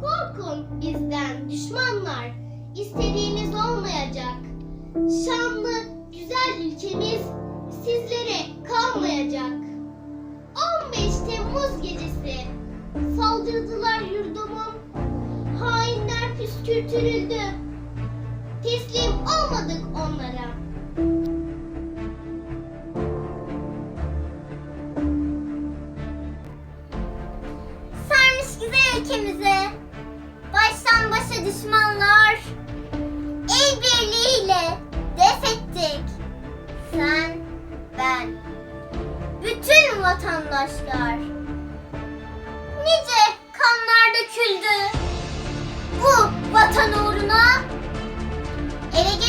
Korkun bizden düşmanlar, istediğimiz olmayacak. Şanlı, güzel ülkemiz sizlere kalmayacak. 15 Temmuz gecesi saldırdılar yurdumun, hainler püskürtülüldü. Teslim olmadık ülkemize. Baştan başa düşmanlar. El birliğiyle def ettik. Sen, ben, bütün vatandaşlar. Nice kanlar döküldü. Bu vatan uğruna ele